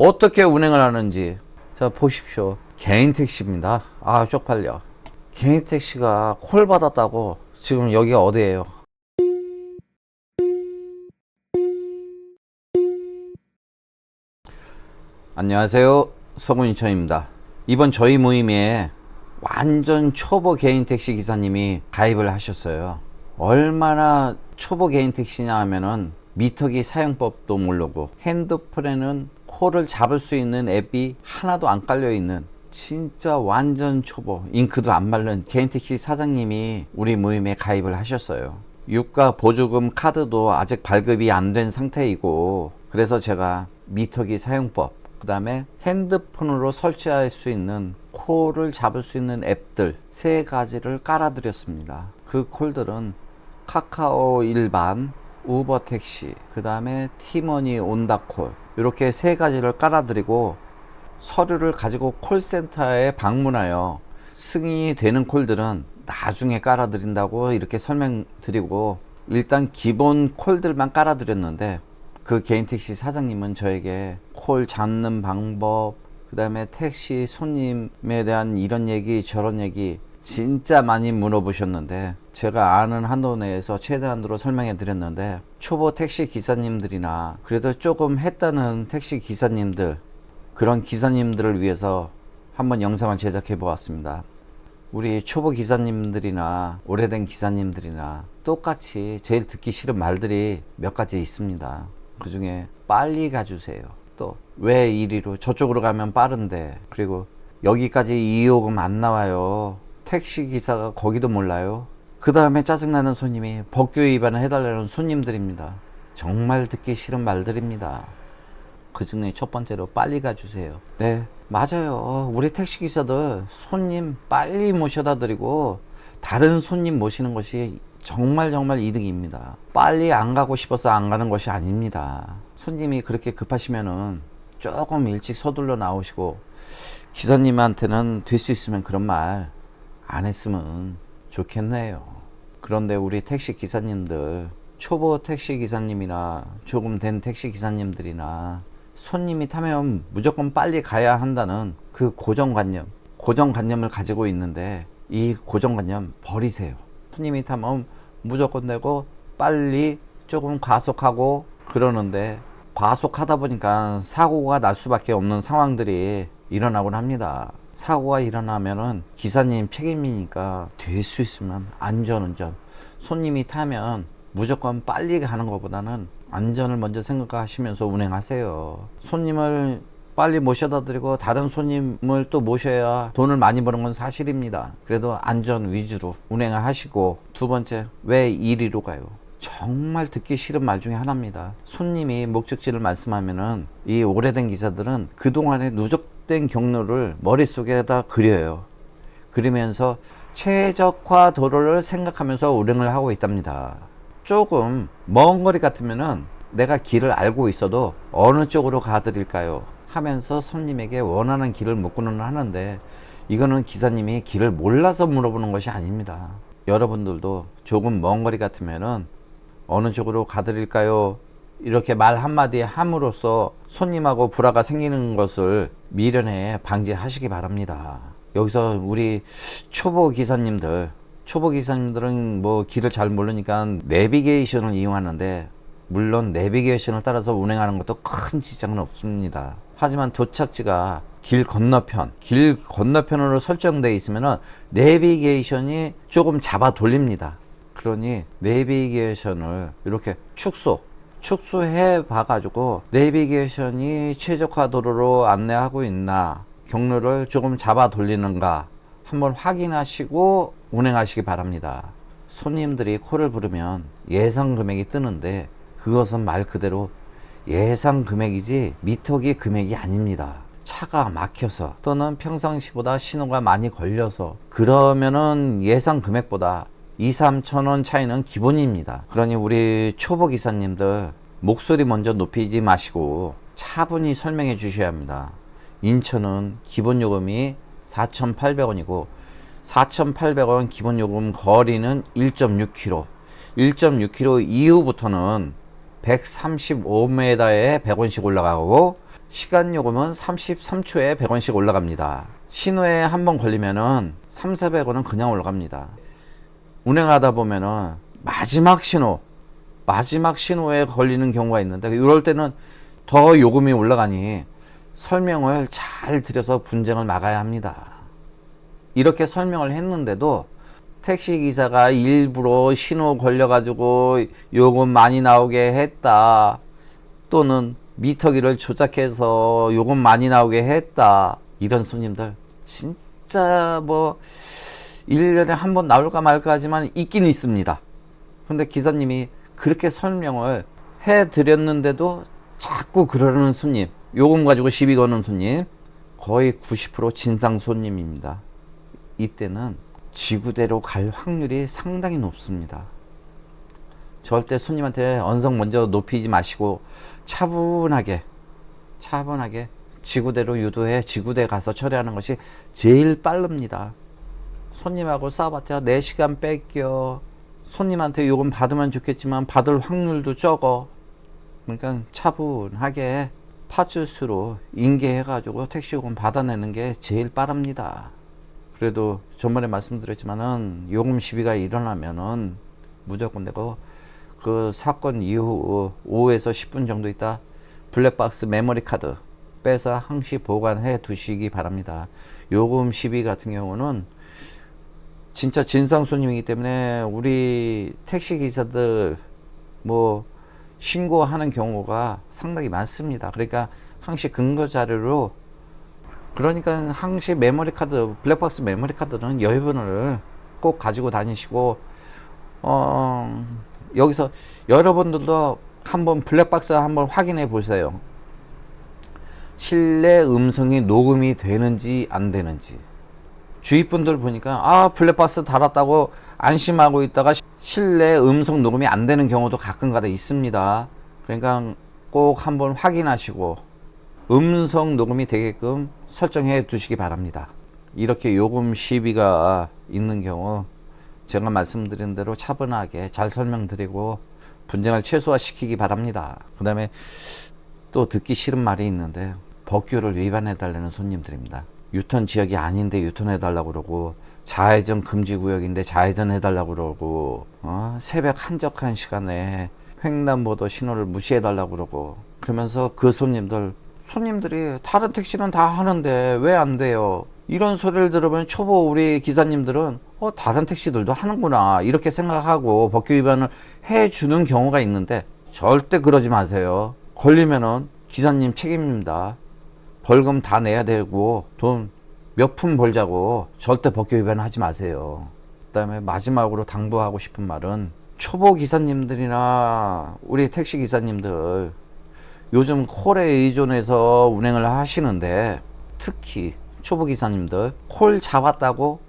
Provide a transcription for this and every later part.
어떻게 운행을 하는지. 자 보십시오. 개인 택시입니다. 아 쪽팔려. 개인 택시가 콜 받았다고 지금 여기가 어디예요? 안녕하세요. 서문인천입니다. 이번 저희 모임에 완전 초보 개인 택시 기사님이 가입을 하셨어요. 얼마나 초보 개인 택시냐 하면은 미터기 사용법도 모르고 핸드폰에는 콜을 잡을 수 있는 앱이 하나도 안 깔려 있는 진짜 완전 초보 잉크도 안 바른 개인 택시 사장님이 우리 모임에 가입을 하셨어요. 유가 보조금 카드도 아직 발급이 안 된 상태이고 그래서 제가 미터기 사용법 그 다음에 핸드폰으로 설치할 수 있는 콜을 잡을 수 있는 앱들 세 가지를 깔아드렸습니다. 그 콜들은 카카오 일반 우버 택시 그 다음에 티머니 온다콜 이렇게 세 가지를 깔아드리고 서류를 가지고 콜센터에 방문하여 승인이 되는 콜들은 나중에 깔아드린다고 이렇게 설명드리고 일단 기본 콜들만 깔아드렸는데 그 개인 택시 사장님은 저에게 콜 잡는 방법 그 다음에 택시 손님에 대한 이런 얘기 저런 얘기 진짜 많이 물어보셨는데 제가 아는 한도 내에서 최대한으로 설명해 드렸는데 초보 택시 기사님들이나 그래도 조금 했다는 택시 기사님들 그런 기사님들을 위해서 한번 영상을 제작해 보았습니다. 우리 초보 기사님들이나 오래된 기사님들이나 똑같이 제일 듣기 싫은 말들이 몇 가지 있습니다. 그 중에 빨리 가주세요. 또 왜 이리로 저쪽으로 가면 빠른데 그리고 여기까지 2호금 안 나와요. 택시 기사가 거기도 몰라요. 그 다음에 짜증나는 손님이 법규 위반을 해달라는 손님들입니다. 정말 듣기 싫은 말들입니다. 그 중에 첫 번째로 빨리 가주세요. 네, 맞아요. 우리 택시 기사들 손님 빨리 모셔다 드리고 다른 손님 모시는 것이 정말 정말 이득입니다. 빨리 안 가고 싶어서 안 가는 것이 아닙니다. 손님이 그렇게 급하시면은 조금 일찍 서둘러 나오시고 기사님한테는 될 수 있으면 그런 말 안 했으면 좋겠네요. 그런데 우리 택시 기사님들, 초보 택시 기사님이나 조금 된 택시 기사님들이나 손님이 타면 무조건 빨리 가야 한다는 그 고정관념, 고정관념을 가지고 있는데 이 고정관념 버리세요. 손님이 타면 무조건 되고 빨리 조금 과속하고 그러는데 과속하다 보니까 사고가 날 수밖에 없는 상황들이 일어나곤 합니다. 사고가 일어나면은 기사님 책임이니까 될 수 있으면 안전운전. 손님이 타면 무조건 빨리 가는 것보다는 안전을 먼저 생각하시면서 운행하세요. 손님을 빨리 모셔다 드리고 다른 손님을 또 모셔야 돈을 많이 버는 건 사실입니다. 그래도 안전 위주로 운행을 하시고 두 번째 왜 이리로 가요? 정말 듣기 싫은 말 중에 하나입니다. 손님이 목적지를 말씀하면은 이 오래된 기사들은 그동안의 누적 된 경로를 머릿속에다 그려요. 그러면서 최적화 도로를 생각하면서 운행을 하고 있답니다. 조금 먼 거리 같으면은 내가 길을 알고 있어도 어느 쪽으로 가드릴까요? 하면서 손님에게 원하는 길을 묻고는 하는데 이거는 기사님이 길을 몰라서 물어보는 것이 아닙니다. 여러분들도 조금 먼 거리 같으면은 어느 쪽으로 가드릴까요? 이렇게 말 한마디 함으로써 손님하고 불화가 생기는 것을 미련에 방지하시기 바랍니다. 여기서 우리 초보 기사님들, 초보 기사님들은 뭐 길을 잘 모르니까 내비게이션을 이용하는데 물론 내비게이션을 따라서 운행하는 것도 큰 지장은 없습니다. 하지만 도착지가 길 건너편, 길 건너편으로 설정되어 있으면은 내비게이션이 조금 잡아 돌립니다. 그러니 내비게이션을 이렇게 축소, 축소해 봐가지고 내비게이션이 최적화 도로로 안내하고 있나, 경로를 조금 잡아 돌리는가 한번 확인하시고 운행하시기 바랍니다. 손님들이 코를 부르면 예상 금액이 뜨는데 그것은 말 그대로 예상 금액이지 미터기 금액이 아닙니다. 차가 막혀서 또는 평상시보다 신호가 많이 걸려서 그러면은 예상 금액보다 2, 3천 원 차이는 기본입니다. 그러니 우리 초보 기사님들 목소리 먼저 높이지 마시고 차분히 설명해 주셔야 합니다. 인천은 기본 요금이 4,800원이고 4,800원 기본 요금 거리는 1.6km. 1.6km 이후부터는 135m에 100원씩 올라가고 시간 요금은 33초에 100원씩 올라갑니다. 신호에 한 번 걸리면은 3, 400원은 그냥 올라갑니다. 운행하다 보면은 마지막 신호, 마지막 신호에 걸리는 경우가 있는데 이럴 때는 더 요금이 올라가니 설명을 잘 드려서 분쟁을 막아야 합니다. 이렇게 설명을 했는데도 택시 기사가 일부러 신호 걸려가지고 요금 많이 나오게 했다. 또는 미터기를 조작해서 요금 많이 나오게 했다. 이런 손님들 진짜 뭐 1년에 한 번 나올까 말까 하지만 있긴 있습니다. 근데 기사님이 그렇게 설명을 해 드렸는데도 자꾸 그러는 손님, 요금 가지고 시비 거는 손님 거의 90% 진상 손님입니다. 이때는 지구대로 갈 확률이 상당히 높습니다. 절대 손님한테 언성 먼저 높이지 마시고 차분하게 차분하게 지구대로 유도해 지구대 가서 처리하는 것이 제일 빠릅니다. 손님하고 싸봤자 4시간 뺏겨 손님한테 요금 받으면 좋겠지만 받을 확률도 적어 그러니까 차분하게 파출소로 인계해가지고 택시 요금 받아내는 게 제일 빠릅니다. 그래도 전번에 말씀드렸지만은 요금 시비가 일어나면은 무조건 내가 그 사건 이후 5에서 10분 정도 있다 블랙박스 메모리 카드 빼서 항시 보관해 두시기 바랍니다. 요금 시비 같은 경우는 진짜 진상 손님이기 때문에 우리 택시 기사들 뭐 신고하는 경우가 상당히 많습니다. 그러니까 항시 근거 자료로 그러니까 항시 메모리 카드 블랙박스 메모리 카드는 여유분을 꼭 가지고 다니시고 어 여기서 여러분들도 한번 블랙박스 한번 확인해 보세요. 실내 음성이 녹음이 되는지 안 되는지 주위 분들 보니까 아 블랙박스 달았다고 안심하고 있다가 실내 음성 녹음이 안 되는 경우도 가끔가다 있습니다. 그러니까 꼭 한번 확인하시고 음성 녹음이 되게끔 설정해 두시기 바랍니다. 이렇게 요금 시비가 있는 경우 제가 말씀드린 대로 차분하게 잘 설명드리고 분쟁을 최소화시키기 바랍니다. 그 다음에 또 듣기 싫은 말이 있는데 법규를 위반해 달라는 손님들입니다. 유턴 지역이 아닌데 유턴해 달라고 그러고 좌회전 금지 구역인데 좌회전 해달라고 그러고 어? 새벽 한적한 시간에 횡단보도 신호를 무시해 달라고 그러고 그러면서 그 손님들 손님들이 다른 택시는 다 하는데 왜 안 돼요? 이런 소리를 들으면 초보 우리 기사님들은 어 다른 택시들도 하는구나 이렇게 생각하고 법규 위반을 해 주는 경우가 있는데 절대 그러지 마세요. 걸리면은 기사님 책임입니다. 벌금 다 내야 되고 돈 몇 푼 벌자고 절대 법규 위반 하지 마세요. 그다음에 마지막으로 당부하고 싶은 말은 초보 기사님들이나 우리 택시 기사님들 요즘 콜에 의존해서 운행을 하시는데 특히 초보 기사님들 콜 잡았다고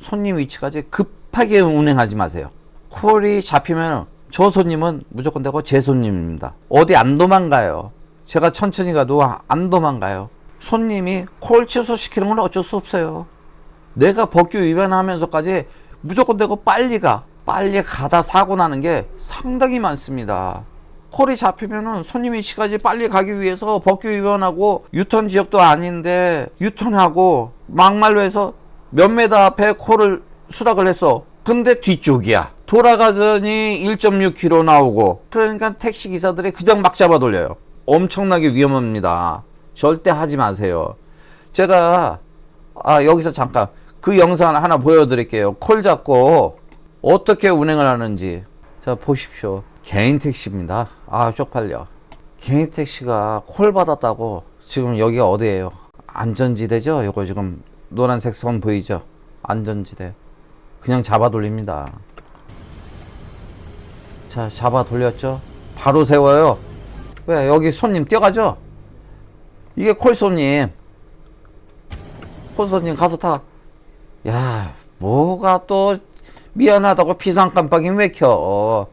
손님 위치까지 급하게 운행하지 마세요. 콜이 잡히면 저 손님은 무조건 되고 제 손님입니다. 어디 안 도망가요. 제가 천천히 가도 안 도망가요. 손님이 콜 취소시키는 건 어쩔 수 없어요. 내가 법규 위반하면서까지 무조건 되고 빨리 가. 빨리 가다 사고 나는 게 상당히 많습니다. 콜이 잡히면은 손님이 시까지 빨리 가기 위해서 법규 위반하고 유턴 지역도 아닌데 유턴하고 막말로 해서 몇 메다 앞에 콜을 수락을 했어. 근데 뒤쪽이야. 돌아가더니 1.6km 나오고 그러니까 택시 기사들이 그냥 막 잡아 돌려요. 엄청나게 위험합니다. 절대 하지 마세요. 제가 아 여기서 잠깐 그 영상 하나 보여드릴게요. 콜 잡고 어떻게 운행을 하는지 자 보십시오. 개인 택시입니다. 아 쪽팔려. 개인 택시가 콜 받았다고 지금 여기가 어디예요? 안전지대죠? 이거 지금 노란색 선 보이죠? 안전지대. 그냥 잡아 돌립니다. 자 잡아 돌렸죠? 바로 세워요. 왜 여기 손님 뛰어가죠? 이게 콜 손님. 콜 손님 가서 타. 야, 뭐가 또 미안하다고 비상 깜빡이 왜 켜?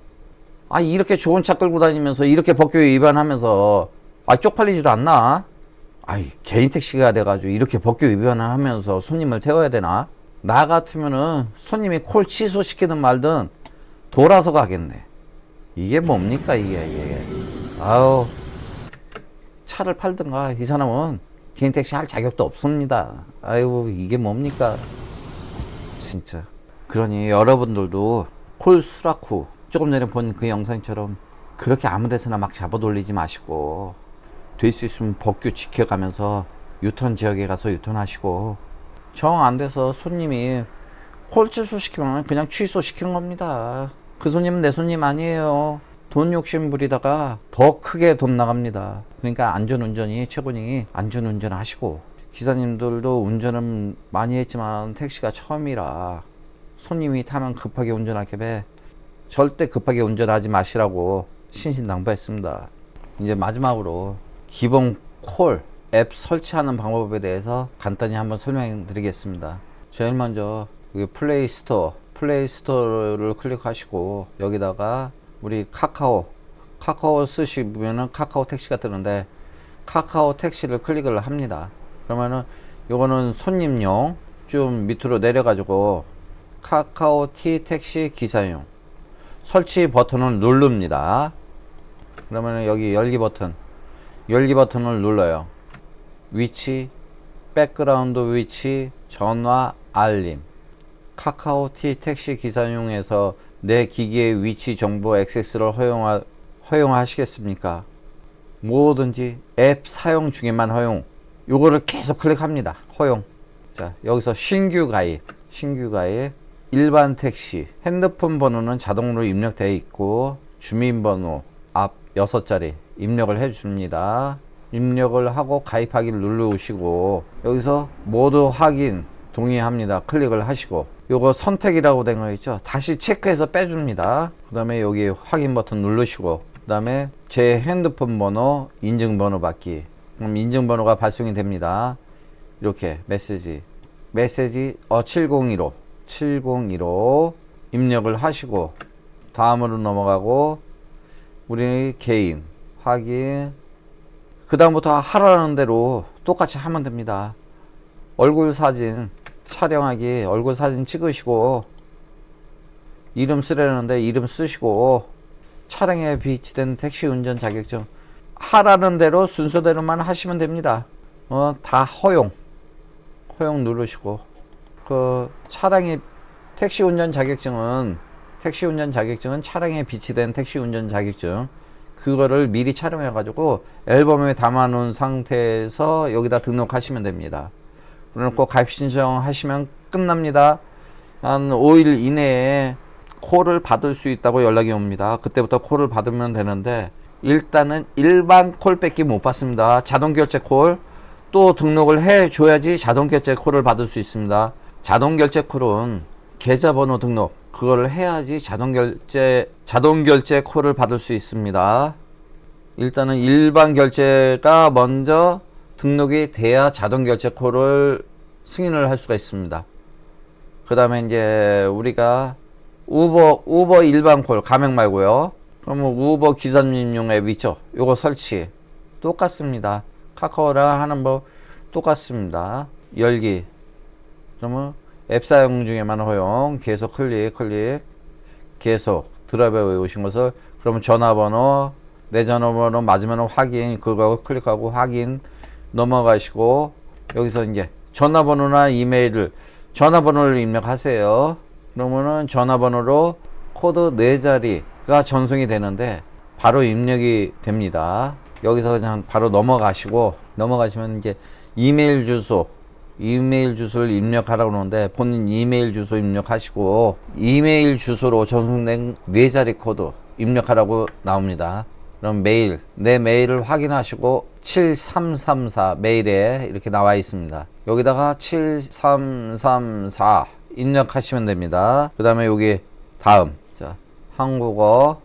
아, 이렇게 좋은 차 끌고 다니면서 이렇게 법규 위반하면서 아, 쪽팔리지도 않나? 아이, 개인 택시가 돼가지고 이렇게 법규 위반을 하면서 손님을 태워야 되나? 나 같으면은 손님이 콜 취소시키든 말든 돌아서 가겠네. 이게 뭡니까, 이게, 이게. 아우. 차를 팔든가 이 사람은 개인 택시 할 자격도 없습니다. 아이고 이게 뭡니까? 진짜. 그러니 여러분들도 콜 수라쿠 조금 전에 본 그 영상처럼 그렇게 아무 데서나 막 잡아 돌리지 마시고 될 수 있으면 법규 지켜가면서 유턴 지역에 가서 유턴하시고 정 안 돼서 손님이 콜 취소시키면 그냥 취소시키는 겁니다. 그 손님은 내 손님 아니에요. 돈 욕심 부리다가 더 크게 돈 나갑니다. 그러니까 안전운전이 최고니 안전운전 하시고 기사님들도 운전은 많이 했지만 택시가 처음이라 손님이 타면 급하게 게 절대 급하게 운전하지 마시라고 신신당부했습니다. 이제 마지막으로 기본 콜 앱 설치하는 방법에 대해서 간단히 한번 설명드리겠습니다. 제일 먼저 플레이 스토어, 플레이 스토어를 클릭하시고 여기다가 우리 카카오, 카카오 쓰시면은 카카오 택시가 뜨는데 카카오 택시를 클릭을 합니다. 그러면은 요거는 손님용 좀 밑으로 내려 가지고 카카오 T 택시 기사용 설치 버튼을 누릅니다. 그러면 여기 열기 버튼, 열기 버튼을 눌러요. 위치, 백그라운드 위치, 전화, 알림. 카카오 T 택시 기사용에서 내 기기의 위치 정보 액세스를 허용하, 허용하시겠습니까? 뭐든지 앱 사용 중에만 허용. 요거를 계속 클릭합니다. 허용. 자, 여기서 신규 가입, 신규 가입, 일반 택시, 핸드폰 번호는 자동으로 입력되어 있고, 주민번호 앞 6자리 입력을 해 줍니다. 입력을 하고 가입하기를 누르시고, 여기서 모두 확인, 동의합니다. 클릭을 하시고, 요거 선택이라고 된 거 있죠? 다시 체크해서 빼줍니다. 그 다음에 여기 확인 버튼 누르시고, 그 다음에 제 핸드폰 번호 인증번호 받기. 그럼 인증번호가 발송이 됩니다. 이렇게 메시지. 메시지 어 7015. 7015 입력을 하시고 다음으로 넘어가고 우리 개인 확인 그 다음부터 하라는 대로 똑같이 하면 됩니다. 얼굴 사진 촬영하기 얼굴 사진 찍으시고 이름 쓰려는데 이름 쓰시고 차량에 비치된 택시 운전 자격증 하라는 대로 순서대로만 하시면 됩니다. 어, 다 허용 허용 누르시고 그 차량에 택시 운전 자격증은 택시 운전 자격증은 차량에 비치된 택시 운전 자격증 그거를 미리 촬영해 가지고 앨범에 담아 놓은 상태에서 여기다 등록하시면 됩니다. 그래놓고 가입 신청하시면 끝납니다. 한 5일 이내에 콜을 받을 수 있다고 연락이 옵니다. 그때부터 콜을 받으면 되는데 일단은 일반 콜밖에 못 받습니다. 자동 결제 콜 또 등록을 해 줘야지 자동 결제 콜을 받을 수 있습니다. 자동 결제 콜은 계좌번호 등록 그거를 해야지 자동 결제 자동 결제 콜을 받을 수 있습니다. 일단은 일반 결제가 먼저 등록이 돼야 자동 결제 콜을 승인을 할 수가 있습니다. 그 다음에 이제 우리가 우버 우버 일반 콜 가맹 말고요. 그러면 우버 기사님용 앱 있죠. 요거 설치 똑같습니다. 카카오랑 하는 법 똑같습니다. 열기 그러면 앱 사용 중에만 허용 계속 클릭 클릭 계속 드라이브에 오신 것을 그러면 전화번호 내 전화번호 맞으면 확인 그거 클릭하고 확인 넘어가시고 여기서 이제 전화번호나 이메일을 전화번호를 입력하세요. 그러면은 전화번호로 코드 4자리가 전송이 되는데 바로 입력이 됩니다. 여기서 그냥 바로 넘어가시고 넘어가시면 이제 이메일 주소 이메일 주소를 입력하라고 그러는데 본인 이메일 주소 입력하시고 이메일 주소로 전송된 4자리 코드 입력하라고 나옵니다. 그럼 메일 내 메일을 확인하시고 7334 메일에 이렇게 나와 있습니다. 여기다가 7334 입력하시면 됩니다. 그 다음에 여기 다음 자 한국어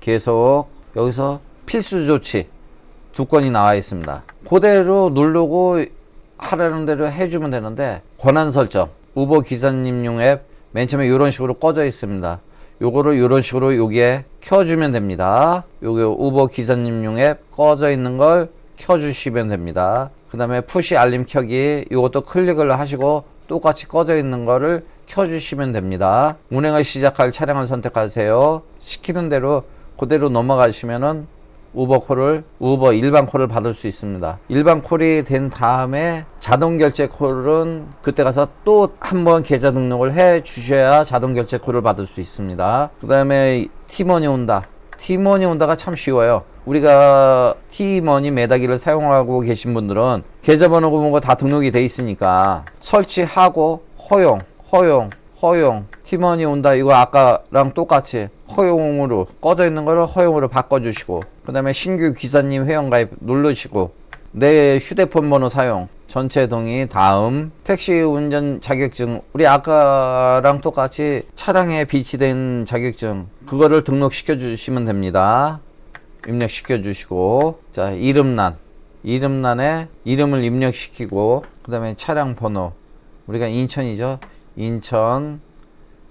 계속 여기서 필수 조치 두 건이 나와 있습니다. 그대로 누르고 하라는 대로 해주면 되는데 권한 설정 우버 기사님용 앱 맨 처음에 이런 식으로 꺼져 있습니다. 요거를 이런 식으로 여기에 켜주면 됩니다. 요게 우버 기사님용 앱 꺼져 있는 걸 켜주시면 됩니다. 그 다음에 푸시 알림 켜기 이것도 클릭을 하시고 똑같이 꺼져 있는 거를 켜주시면 됩니다. 운행을 시작할 차량을 선택하세요. 시키는 대로 그대로 넘어가시면은 우버 콜을 우버 일반 콜을 받을 수 있습니다. 일반 콜이 된 다음에 자동 결제 콜은 그때 가서 또 한 번 계좌 등록을 해 주셔야 자동 결제 콜을 받을 수 있습니다. 그다음에 티머니 온다. 티머니 온다가 참 쉬워요. 우리가 티머니 매다기를 사용하고 계신 분들은 계좌번호 뭐다 등록이 돼 있으니까 설치하고 허용, 허용, 허용, 티머니 온다. 이거 아까랑 똑같이 허용으로 꺼져 있는 거를 허용으로 바꿔주시고, 그 다음에 신규 기사님 회원가입 누르시고, 내 휴대폰 번호 사용, 전체 동의, 다음, 택시 운전 자격증, 우리 아까랑 똑같이 차량에 비치된 자격증, 그거를 등록시켜 주시면 됩니다. 입력시켜 주시고, 자, 이름란, 이름란에 이름을 입력시키고, 그 다음에 차량 번호, 우리가 인천이죠. 인천,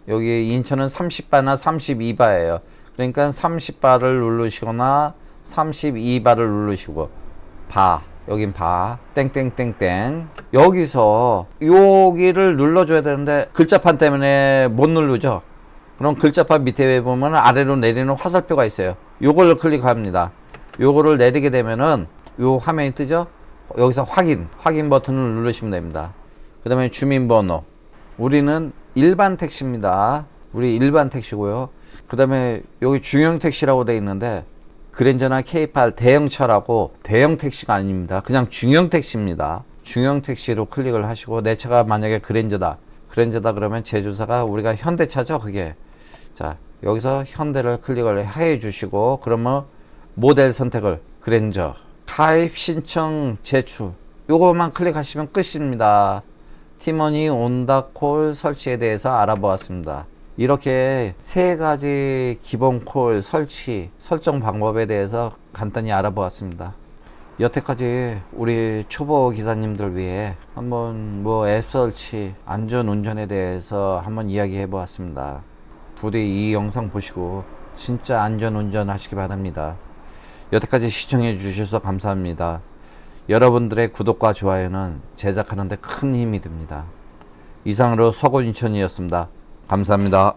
여기 인천은 30바나 32바예요. 그러니까 30바를 누르시거나 32바를 누르시고 바 여긴 바 땡땡땡땡 여기서 여기를 눌러줘야 되는데 글자판 때문에 못 누르죠. 그럼 글자판 밑에 보면 아래로 내리는 화살표가 있어요. 요걸 클릭합니다. 요거를 내리게 되면은 요 화면이 뜨죠. 여기서 확인 확인 버튼을 누르시면 됩니다. 그 다음에 주민번호 우리는 일반 택시입니다. 우리 일반 택시고요. 그 다음에 여기 중형 택시라고 돼 있는데 그랜저나 K8 대형 차라고 대형 택시가 아닙니다. 그냥 중형 택시입니다. 중형 택시로 클릭을 하시고 내 차가 만약에 그랜저다. 그랜저다 그러면 제조사가 우리가 현대차죠, 그게. 자, 여기서 현대를 클릭을 해 주시고 그러면 모델 선택을 그랜저 가입 신청 제출 요거만 클릭하시면 끝입니다. 팀원이 온다콜 설치에 대해서 알아보았습니다. 이렇게 세 가지 기본 콜 설치, 설정 방법에 대해서 간단히 알아보았습니다. 여태까지 우리 초보 기사님들 위해 한번 뭐 앱 설치, 안전 운전에 대해서 한번 이야기해 보았습니다. 부디 이 영상 보시고 진짜 안전 운전 하시기 바랍니다. 여태까지 시청해 주셔서 감사합니다. 여러분들의 구독과 좋아요는 제작하는데 큰 힘이 됩니다. 이상으로 서구인천이었습니다. 감사합니다.